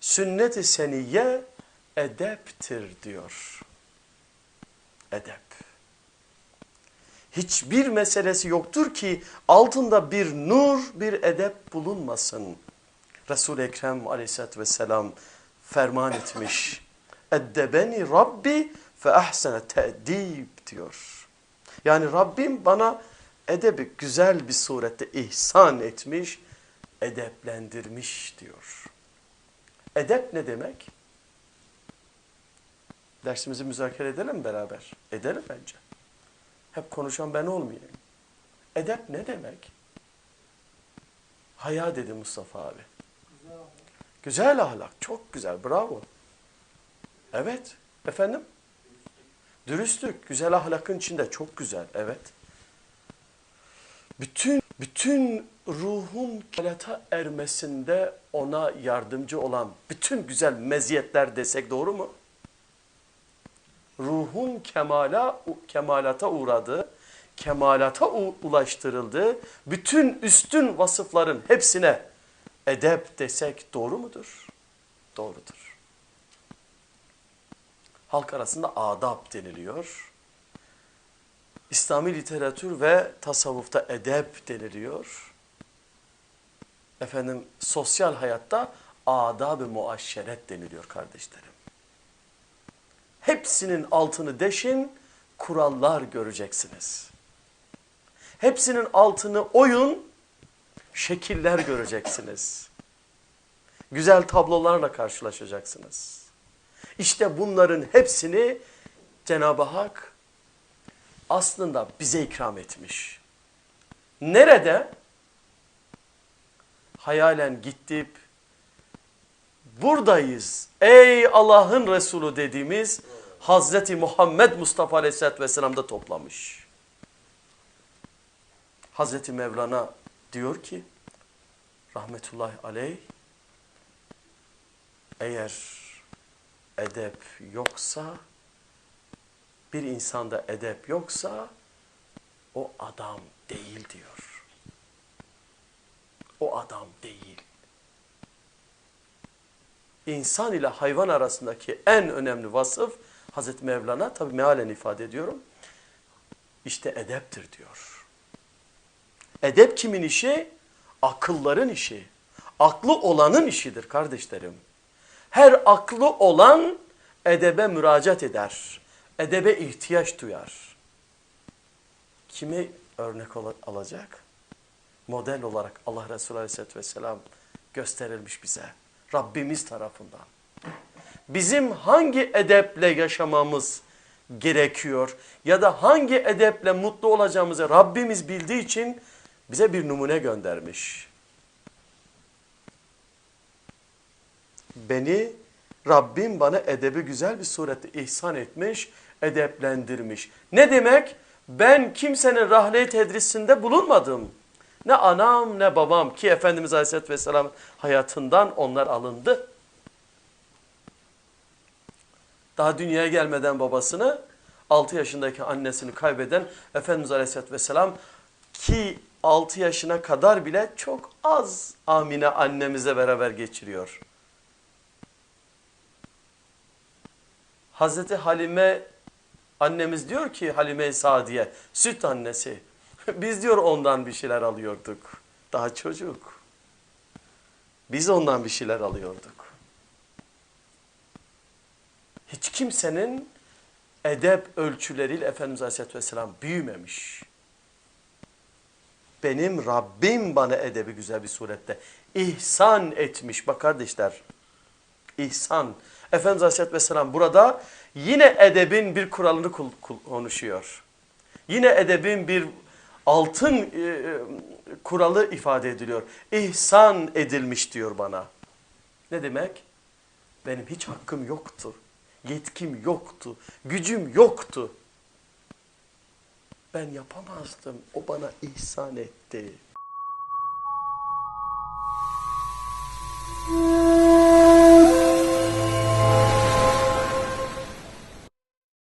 Sünnet-i seniyye edeptir diyor. Edep. Hiçbir meselesi yoktur ki altında bir nur, bir edep bulunmasın. Resul-i Ekrem aleyhissalatü vesselam ferman etmiş. Eddebeni Rabbi fe ahsene te'dib diyor. Yani Rabbim bana edebi güzel bir surette ihsan etmiş, edeplendirmiş diyor. Edep ne demek? Dersimizi müzakere edelim beraber? Edelim bence. Hep konuşan ben olmayayım. Edep ne demek? Haya dedi Mustafa abi. Güzel ahlak. Çok güzel. Bravo. Evet. Efendim? Dürüstlük. Güzel ahlakın içinde. Çok güzel. Evet. Bütün bütün ruhun kelata ermesinde ona yardımcı olan bütün güzel meziyetler desek doğru mu? Ruhun kemala kemalata uğradı, kemalata ulaştırıldı. Bütün üstün vasıfların hepsine edep desek doğru mudur? Doğrudur. Halk arasında adab deniliyor. İslami literatür ve tasavvufta edep deniliyor. Efendim sosyal hayatta adab-ı muaşşeret deniliyor kardeşlerim. Hepsinin altını deşin, kurallar göreceksiniz. Hepsinin altını oyun, şekiller göreceksiniz. Güzel tablolarla karşılaşacaksınız. İşte bunların hepsini Cenab-ı Hak aslında bize ikram etmiş. Nerede? Hayalen gidip buradayız ey Allah'ın Resulü dediğimiz Hazreti Muhammed Mustafa Aleyhisselatü Vesselam'da toplamış. Hazreti Mevlana diyor ki rahmetullahi aleyh eğer edep yoksa bir insanda edep yoksa o adam değil diyor. O adam değil. İnsan ile hayvan arasındaki en önemli vasıf Hazreti Mevlana tabi mealen ifade ediyorum. İşte edeptir diyor. Edep kimin işi? Akılların işi. Aklı olanın işidir kardeşlerim. Her aklı olan edebe müracaat eder. Edebe ihtiyaç duyar. Kimi örnek alacak? Model olarak Allah Resulü Aleyhisselatü Vesselam gösterilmiş bize. Rabbimiz tarafından. Bizim hangi edeple yaşamamız gerekiyor ya da hangi edeple mutlu olacağımızı Rabbimiz bildiği için bize bir numune göndermiş. Beni Rabbim bana edebi güzel bir surette ihsan etmiş, edeplendirmiş. Ne demek? Ben kimsenin rahle tedrisinde bulunmadım. Ne anam ne babam ki Efendimiz Aleyhisselatü Vesselam hayatından onlar alındı. Daha dünyaya gelmeden babasını 6 yaşındaki annesini kaybeden Efendimiz Aleyhisselatü Vesselam ki 6 yaşına kadar bile çok az Amine annemizle beraber geçiriyor. Hazreti Halime annemiz diyor ki Halime Sadiye süt annesi biz diyor ondan bir şeyler alıyorduk. Daha çocuk. Biz ondan bir şeyler alıyorduk. Hiç kimsenin edep ölçüleriyle Efendimiz Aleyhisselatü Vesselam büyümemiş. Benim Rabbim bana edebi güzel bir surette ihsan etmiş. Bak kardeşler, ihsan. Efendimiz Aleyhisselatü Vesselam burada yine edebin bir kuralını konuşuyor. Yine edebin bir altın e, e, kuralı ifade ediliyor. İhsan edilmiş diyor bana. Ne demek? Benim hiç hakkım yoktu. Yetkim yoktu. Gücüm yoktu. Ben yapamazdım. O bana ihsan etti.